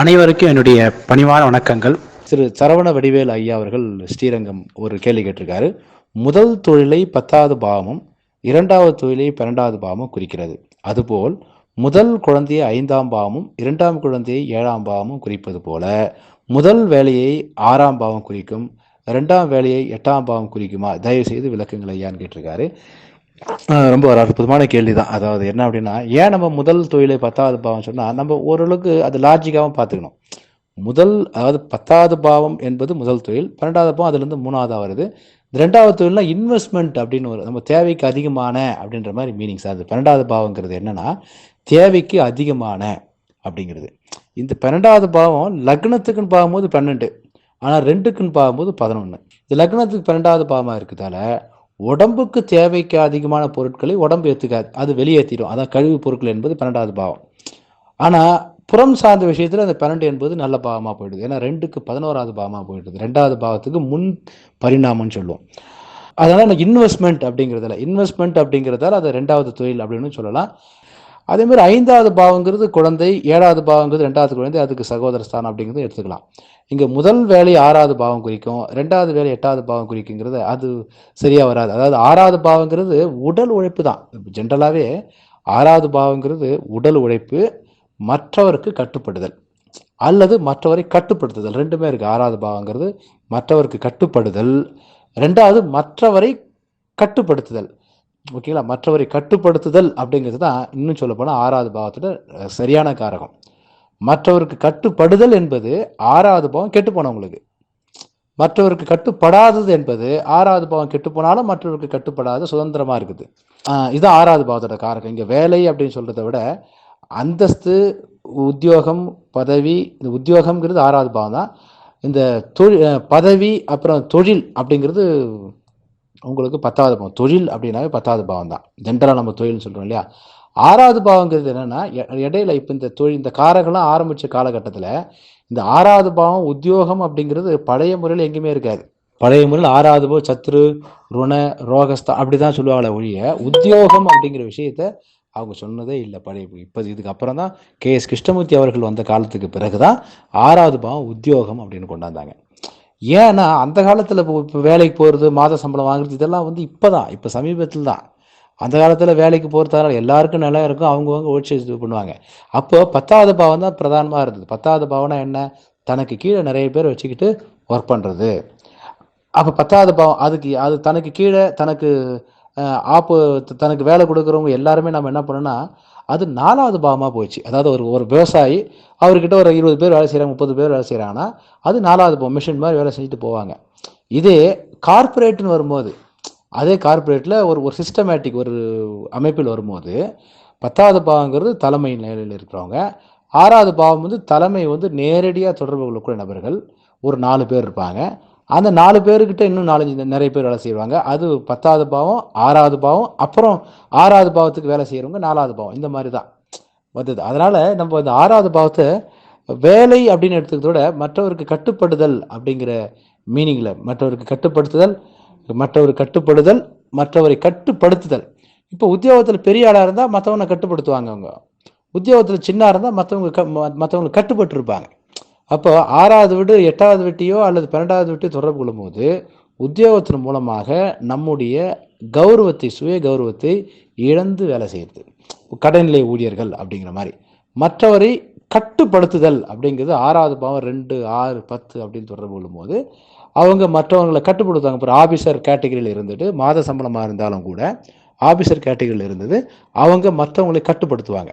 அனைவருக்கும் என்னுடைய பணிவான வணக்கங்கள். திரு சரவண வடிவேல் ஐயா அவர்கள் ஸ்ரீரங்கம் ஒரு கேள்வி கேட்டிருக்காரு. முதல் தொழிலை பத்தாவது பாவமும் இரண்டாவது தொழிலை பன்னெண்டாவது பாவமும் குறிக்கிறது. அதுபோல் முதல் குழந்தையை ஐந்தாம் பாவமும் இரண்டாம் குழந்தையை ஏழாம் பாவமும் குறிப்பது போல முதல் வேலையை ஆறாம் பாவம் குறிக்கும் ரெண்டாம் வேலையை எட்டாம் பாவம் குறிக்குமா? தயவு செய்து விளக்குங்கள் ஐயான்னு கேட்டிருக்காரு. ரொம்ப ஒரு அற்புதமான கேள்வி தான் அதாவது என்ன அப்படின்னா ஏன் நம்ம முதல் தொழிலை பத்தாவது பாவம் சொன்னால் நம்ம ஓரளவுக்கு அது லாஜிக்காகவும் பார்த்துக்கணும். முதல் அதாவது பத்தாவது பாவம் என்பது முதல் தொழில் பன்னெண்டாவது பாவம் அதுலேருந்து மூணாவதாக வருது. ரெண்டாவது தொழில்னா இன்வெஸ்ட்மெண்ட் அப்படின்னு ஒரு நம்ம தேவைக்கு அதிகமான அப்படின்ற மாதிரி மீனிங்ஸ் அது பன்னெண்டாவது பாவங்கிறது என்னென்னா தேவைக்கு அதிகமான அப்படிங்கிறது. இந்த பன்னெண்டாவது பாவம் லக்னத்துக்குன்னு பார்க்கும்போது பன்னெண்டு ஆனால் ரெண்டுக்குன்னு பார்க்கும்போது பதினொன்று இந்த லக்னத்துக்கு பன்னெண்டாவது பாவமாக இருக்கிறதால உடம்புக்கு தேவைக்கு அதிகமான பொருட்களை உடம்பு ஏற்றுக்காது அது வெளியேற்றிடும் அதான் கழிவு பொருட்கள் என்பது பன்னெண்டாவது பாவம். ஆனால் புறம் சார்ந்த விஷயத்தில் அந்த பன்னெண்டு என்பது நல்ல பாவமாக போயிடுது. ஏன்னா ரெண்டுக்கு பதினோராவது பாவமாக போயிடுது. ரெண்டாவது பாவத்துக்கு முன் பரிணாமம்னு சொல்லுவோம். அதனால் எனக்கு இன்வெஸ்ட்மெண்ட் அப்படிங்கிறதுல இன்வெஸ்ட்மெண்ட் அப்படிங்கிறதால அது ரெண்டாவது தொழில் அப்படின்னு சொல்லலாம். அதேமாதிரி ஐந்தாவது பாவங்கிறது குழந்தை ஏழாவது பாவங்கிறது ரெண்டாவது குழந்தை அதுக்கு சகோதர ஸ்தானம் அப்படிங்கிறது எடுத்துக்கலாம். இங்கே முதல் வேலை ஆறாவது பாவம் குறிக்கும் ரெண்டாவது வேலை எட்டாவது பாவம் குறிக்குங்கிறது அது சரியாக வராது. அதாவது ஆறாவது பாவங்கிறது உடல் உழைப்பு தான். ஜென்ரலாகவே ஆறாவது பாவங்கிறது உடல் உழைப்பு மற்றவருக்கு கட்டுப்படுதல் அல்லது மற்றவரை கட்டுப்படுத்துதல். ரெண்டுமே இருக்குது ஆறாவது பாவங்கிறது மற்றவருக்கு கட்டுப்படுதல். ரெண்டாவது மற்றவரை கட்டுப்படுத்துதல். ஓகேங்களா? மற்றவரை கட்டுப்படுத்துதல் அப்படிங்கிறது தான் இன்னும் சொல்லப்போனால் ஆறாவது பாவத்தோட சரியான காரகம். மற்றவருக்கு கட்டுப்படுதல் என்பது ஆறாவது பாவம் கெட்டு போனவங்களுக்கு மற்றவருக்கு கட்டுப்படாதது என்பது ஆறாவது பாவம் கெட்டு போனாலும் மற்றவருக்கு கட்டுப்படாத சுதந்திரமாக இருக்குது. இது இதுதான் ஆறாவது பாவத்தோட காரகம். இங்கே வேலை அப்படின்னு சொல்கிறத விட அந்தஸ்து உத்தியோகம் பதவி இந்த உத்தியோகம்ங்கிறது ஆறாவது பாவம் தான். இந்த தொழில் பதவி அப்புறம் தொழில் அப்படிங்கிறது உங்களுக்கு பத்தாவது பாவம். தொழில் அப்படின்னாவே பத்தாவது பாவம் தான். ஜென்ரலாக நம்ம தொழில்னு சொல்கிறோம் இல்லையா? ஆறாவது பாவங்கிறது என்னென்னா இடையில இப்போ இந்த தொழில் இந்த காரகெல்லாம் ஆரம்பித்த காலகட்டத்தில் இந்த ஆறாவது பாவம் உத்தியோகம் அப்படிங்கிறது பழைய முறையில் எங்கேயுமே இருக்காது. பழைய முறையில் ஆறாவது பாவம் சத்ரு ருண ரோகஸ்தா அப்படி தான் சொல்லுவாங்களே ஒழிய உத்தியோகம் அப்படிங்கிற விஷயத்த அவங்க சொன்னதே இல்லை பழைய இப்போ இதுக்கு அப்புறம் தான் கே எஸ் கிருஷ்ணமூர்த்தி அவர்கள் வந்த காலத்துக்கு பிறகு தான் ஆறாவது பாவம் உத்தியோகம் அப்படின்னு கொண்டாந்தாங்க. ஏன்னா அந்த காலத்தில் இப்போ இப்போ வேலைக்கு போகிறது மாத சம்பளம் வாங்குறது இதெல்லாம் வந்து இப்போ தான் இப்போ சமீபத்தில் தான். அந்த காலத்தில் வேலைக்கு போகிறதால எல்லாருக்கும் நிலம் இருக்கும் அவங்கவுங்க உழைச்சி இது பண்ணுவாங்க. அப்போது பத்தாவது பாவம் தான் பிரதானமாக இருந்தது. பத்தாவது பாவம்னா என்ன? தனக்கு கீழே நிறைய பேர் வச்சுக்கிட்டு ஒர்க் பண்ணுறது அப்போ பத்தாவது பாவம் அதுக்கு அது தனக்கு கீழே தனக்கு ஆப்போ ஆப்பு தனக்கு வேலை கொடுக்குறவங்க எல்லாருமே நம்ம என்ன பண்ணோன்னா அது நாலாவது பாவமாக போச்சு. அதாவது ஒரு ஒரு விவசாயி அவர்கிட்ட ஒரு இருபது பேர் வேலை செய்கிறாங்க முப்பது பேர் வேலை செய்கிறாங்கன்னா அது நாலாவது பாவம் மிஷின் மாதிரி வேலை செஞ்சுட்டு போவாங்க. இதே கார்பரேட்டுன்னு வரும்போது அதே கார்ப்பரேட்டில் ஒரு ஒரு சிஸ்டமேட்டிக் ஒரு அமைப்பில் வரும்போது பத்தாவது பாவங்கிறது தலைமை நிலையில் இருக்கிறவங்க. ஆறாவது பாவம் வந்து தலைமை வந்து நேரடியாக தொடர்பு கொள்ளக்கூடிய நபர்கள். ஒரு நாலு பேர் இருப்பாங்க. அந்த நாலு பேர்கிட்ட இன்னும் நாலஞ்சு நிறைய பேர் வேலை செய்வாங்க. அது பத்தாவது பாவம் ஆறாவது பாவம் அப்புறம் ஆறாவது பாவத்துக்கு வேலை செய்கிறவங்க நாலாவது பாவம். இந்த மாதிரி தான் வந்தது. அதனால் நம்ம இந்த ஆறாவது பாவத்தை வேலை அப்படின்னு எடுத்துக்கிறத விட மற்றவருக்கு கட்டுப்படுதல் அப்படிங்கிற மீனிங்கில் மற்றவருக்கு கட்டுப்படுத்துதல் மற்றவர் கட்டுப்படுதல் மற்றவரை கட்டுப்படுத்துதல். இப்போ உத்தியோகத்தில் பெரிய ஆளாக இருந்தால் மற்றவனை கட்டுப்படுத்துவாங்க அவங்க. உத்தியோகத்தில் சின்ன இருந்தால் மற்றவங்க க மற்றவங்களுக்கு கட்டுப்பட்டு இருப்பாங்க அப்போ ஆறாவது வீடு எட்டாவது வெட்டியோ அல்லது பன்னெண்டாவது வெட்டியோ தொடர்பு கொள்ளும்போது உத்தியோகத்தின் மூலமாக நம்முடைய கௌரவத்தை சுய கௌரவத்தை இழந்து வேலை செய்யுது. கடைநிலை ஊழியர்கள் அப்படிங்கிற மாதிரி. மற்றவரை கட்டுப்படுத்துதல் அப்படிங்கிறது ஆறாவது பாவம் ரெண்டு ஆறு பத்து அப்படின்னு தொடர்பு கொள்ளும்போது அவங்க மற்றவங்களை கட்டுப்படுத்துவாங்க. இப்போ ஆஃபீஸர் கேட்டகரியில் இருந்துட்டு மாத சம்பளமாக இருந்தாலும் கூட ஆஃபீஸர் கேட்டகரியில் இருந்தது அவங்க மற்றவங்களை கட்டுப்படுத்துவாங்க.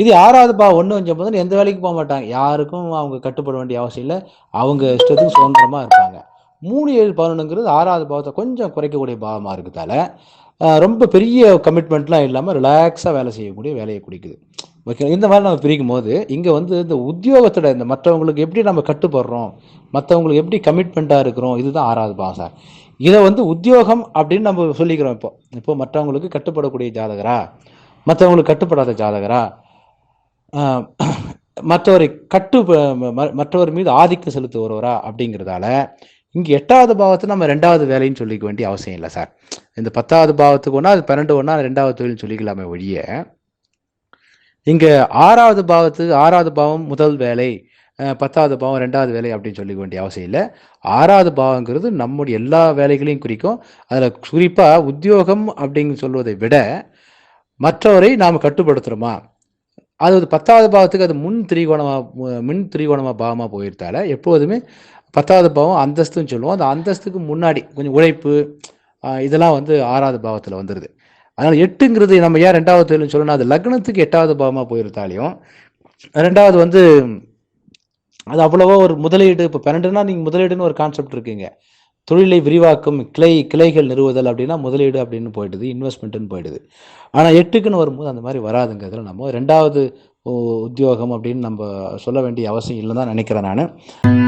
இது யாராவது பா ஒன்று கொஞ்சம் போது எந்த வேலைக்கு போக மாட்டாங்க. யாருக்கும் அவங்க கட்டுப்பட வேண்டிய அவசியம் இல்லை. அவங்க இஷ்டத்துக்கு சுதந்திரமாக இருப்பாங்க. மூணு ஏழு பதினொன்றுங்கிறது ஆறாவது பாவத்தை கொஞ்சம் குறைக்கக்கூடிய பாவமாக இருக்கிறதால ரொம்ப பெரிய கமிட்மெண்ட்லாம் இல்லாமல் ரிலாக்ஸாக வேலை செய்யக்கூடிய வேலையை குடிக்குது. ஓகே இந்த மாதிரி நம்ம பிரிக்கும் போது இங்கே வந்து இந்த உத்தியோகத்தோட இந்த மற்றவங்களுக்கு எப்படி நம்ம கட்டுப்படுறோம் மற்றவங்களுக்கு எப்படி கமிட்மெண்ட்டாக இருக்கிறோம் இதுதான் ஆறாவது பாவம் சார் இதை வந்து உத்தியோகம் அப்படின்னு நம்ம சொல்லிக்கிறோம் இப்போ. இப்போ மற்றவங்களுக்கு கட்டுப்படக்கூடிய ஜாதகரா? மற்றவங்களுக்கு கட்டுப்படாத ஜாதகரா? மற்றவரை கட்டு ம- ம- மற்றவர் மீது ஆதிக்கம் செலுத்துகிறவரா அப்படிங்கிறதால இங்கே எட்டாவது பாவத்தை நம்ம ரெண்டாவது வேலைன்னு சொல்லிக்க வேண்டிய அவசியம் இல்லை சார். இந்த பத்தாவது பாவத்துக்கு ஒன்றா அது பன்னெண்டு ஒன்றா ரெண்டாவது தொழில்னு சொல்லிக்கலாமே ஒழிய இங்கே ஆறாவது பாவத்துக்கு ஆறாவது பாவம் முதல் வேலை பத்தாவது பாவம் ரெண்டாவது வேலை அப்படின்னு சொல்லிக்க வேண்டிய அவசியம் இல்லை. ஆறாவது பாவங்கிறது நம்முடைய எல்லா வேலைகளையும் குறிக்கும். அதில் குறிப்பாக உத்தியோகம் அப்படின்னு சொல்வதை விட மற்றவரை நாம் கட்டுப்படுத்துகிறோமா அது ஒரு பத்தாவது பாவத்துக்கு அது முன் திரிகோணமாக மின் திரிகோணமாக பாவமாக போயிருந்தால எப்போதுமே பத்தாவது பாவம் அந்தஸ்துன்னு சொல்லுவோம். அந்த அந்தஸ்துக்கு முன்னாடி கொஞ்சம் உழைப்பு இதெல்லாம் வந்து ஆறாவது பாவத்தில் வந்துடுது அதனால் எட்டுங்கிறது நம்ம ஏன் ரெண்டாவது தொழில்னு சொல்லணும் அது லக்னத்துக்கு எட்டாவது பாவமாக போயிருந்தாலையும் ரெண்டாவது வந்து அது அவ்வளோவா ஒரு முதலீடு இப்போ பன்னெண்டுனா நீங்கள் முதலீடுன்னு ஒரு கான்செப்ட் இருக்குங்க. தொழிலை விரிவாக்கும் கிளை கிளைகள் நிறுவுதல் அப்படின்னா முதலீடு அப்படின்னு போயிடுது இன்வெஸ்ட்மெண்ட்டுன்னு போயிடுது. ஆனால் எட்டுக்குன்னு வரும்போது அந்த மாதிரி வராதுங்கிறதுல நம்ம ரெண்டாவது உத்தியோகம் அப்படின்னு நம்ம சொல்ல வேண்டிய அவசியம் இல்லைன்னு தான் நினைக்கிறேன் நான்.